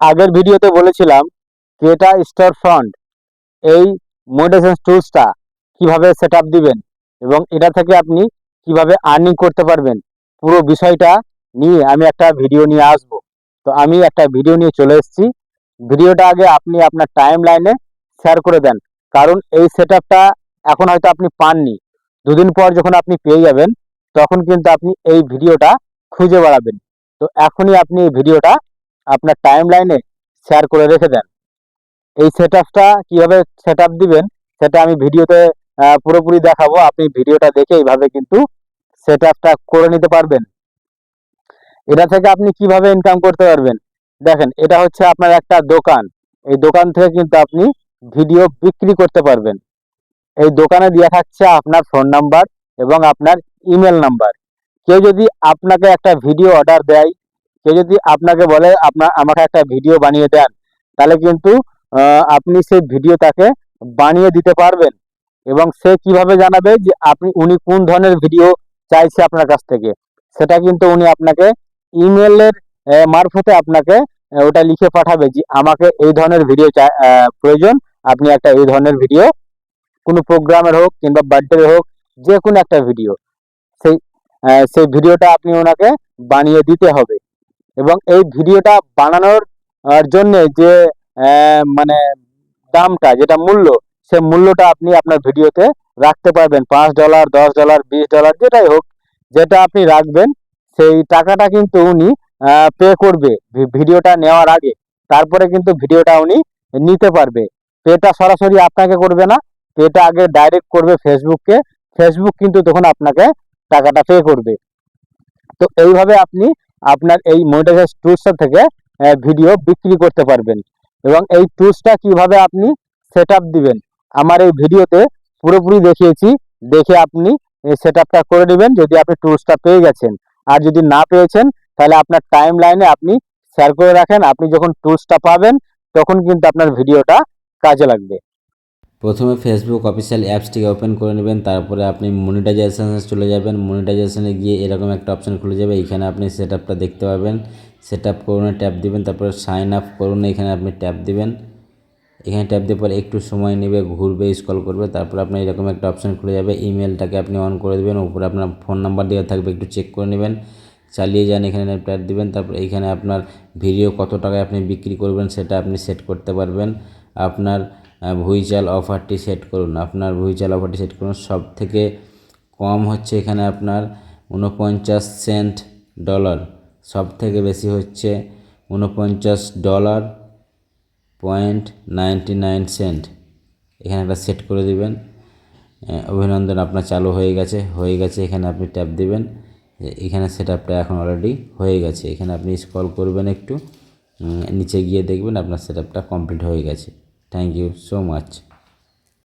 আগের ভিডিওতে বলেছিলাম, ক্রেটা স্টোর ফ্রন্ট, এই মোটিভেশন টুলসটা কীভাবে সেট দিবেন এবং এটা থেকে আপনি কীভাবে আর্নিং করতে পারবেন, পুরো বিষয়টা নিয়ে আমি একটা ভিডিও নিয়ে আসব। তো আমি একটা ভিডিও নিয়ে চলে এসেছি। ভিডিওটা আগে আপনি আপনার টাইম লাইনে শেয়ার করে দেন, কারণ এই সেট এখন হয়তো আপনি পাননি। দুদিন পর যখন আপনি পেয়ে যাবেন, তখন কিন্তু আপনি এই ভিডিওটা খুঁজে বেড়াবেন। তো এখনই আপনি এই ভিডিওটা আপনার টাইম লাইনে শেয়ার করে রেখে দেন। এই সেট আপটা কীভাবে সেট দিবেন, সেটা আমি ভিডিওতে পুরোপুরি দেখাবো। আপনি ভিডিওটা দেখে এইভাবে কিন্তু সেট আপটা করে নিতে পারবেন। এটা থেকে আপনি কীভাবে ইনকাম করতে পারবেন? দেখেন, এটা হচ্ছে আপনার একটা দোকান। এই দোকান থেকে কিন্তু আপনি ভিডিও বিক্রি করতে পারবেন। এই দোকানে দেওয়া থাকছে আপনার ফোন নাম্বার এবং আপনার ইমেল নাম্বার কেউ যদি আপনাকে একটা ভিডিও অর্ডার দেয় কেউ যদি আপনাকে বলে আপনার আমাকে একটা ভিডিও বানিয়ে দেন, তাহলে কিন্তু আপনি সেই ভিডিও তাকে বানিয়ে দিতে পারবেন। এবং সে কীভাবে জানাবে যে আপনি, উনি কোন ধরনের ভিডিও চাইছে আপনার কাছ থেকে? সেটা কিন্তু উনি আপনাকে ইমেলের মারফতে আপনাকে ওটা লিখে পাঠাবে যে, আমাকে এই ধরনের ভিডিও প্রয়োজন। আপনি একটা এই ধরনের ভিডিও, কোনো প্রোগ্রামের হোক কিংবা বার্থডে হোক যে কোনো একটা ভিডিও। সেই সেই ভিডিওটা আপনি ওনাকে বানিয়ে দিতে হবে। এবং এই ভিডিওটা বানানোর জন্য যে মানে দামটা, যেটা মূল্য, সে মূল্যটা আপনি আপনার ভিডিওতে রাখতে পারবেন। পাঁচ ডলার দশ ডলার বিশ ডলার যেটাই হোক, যেটা আপনি রাখবেন, সেই টাকাটা কিন্তু উনি পে করবে ভিডিওটা নেওয়ার আগে। তারপরে কিন্তু ভিডিওটা উনি নিতে পারবে। পেটা সরাসরি আপনাকে করবে না। পেটা আগে ডাইরেক্ট করবে ফেসবুককে। ফেসবুক কিন্তু তখন আপনাকে টাকাটা পে করবে। তো এইভাবে আপনি আপনার এই মনিটাইজেশন টুলসটা থেকে ভিডিও বিক্রি করতে পারবেন। এবং এই টুলসটা কীভাবে আপনি সেট দিবেন? আমার এই ভিডিওতে পুরোপুরি দেখিয়েছি। দেখে আপনি সেট করে নেবেন, যদি আপনি টুলসটা পেয়ে গেছেন। আর যদি না পেয়েছেন, তাহলে আপনার টাইম লাইনে আপনি শেয়ার করে রাখেন। আপনি যখন টুলসটা পাবেন, তখন কিন্তু আপনার ভিডিওটা কাজে লাগবে। প্রথমে ফেসবুক অফিসিয়াল অ্যাপসটিকে ওপেন করে নেবেন, তারপরে আপনি মনিটাইজেশনে চলে যাবেন। মনিটাইজেশনে গিয়ে এরকম একটা অপশন খুলে যাবে, এখানে আপনি সেট দেখতে পাবেন। সেট আপ করুন ট্যাপ দিবেন, তারপরে সাইন আপ করুন, এখানে আপনি ট্যাপ দিবেন। এখানে ট্যাপ দেওয়ার পর একটু সময় নেবে, ঘুরবে স্ক্রল করবে, তারপর আপনার এরকম একটা অপশন খুলে যাবে। ইমেলটাকে আপনি অন করে দেবেন, উপরে আপনার ফোন নাম্বার দেওয়া থাকবে, একটু চেক করে নেবেন। চালিয়ে যান, এখানে ট্যাপ দিবেন, তারপর এখানে আপনার ভিডিও কত টাকায় আপনি বিক্রি করবেন, সেটা আপনি সেট করতে পারবেন। আপনার ভুইচাল অফারটি সেট করুন। আপনার ভুইচাল অফারটি সেট করুন। সব থেকে কম হচ্ছে এখানে আপনার উনপঞ্চাশ সেন্ট ডলার। সব থেকে বেশি হচ্ছে উনপঞ্চাশ dollar point ninety nine cent. এখানে একটা সেট করে দিবেন। অভিনন্দন, আপনার চালু হয়ে গেছে। হয়ে গেছে, এখানে আপনি ট্যাপ দিবেন। এখানে সেট আপটা এখন অলরেডি হয়ে গেছে। এখানে আপনি স্ক্রল করবেন একটু। নিচে গিয়ে দেখবেন আপনার সেট আপটা কমপ্লিট হয়ে গেছে। Thank you so much.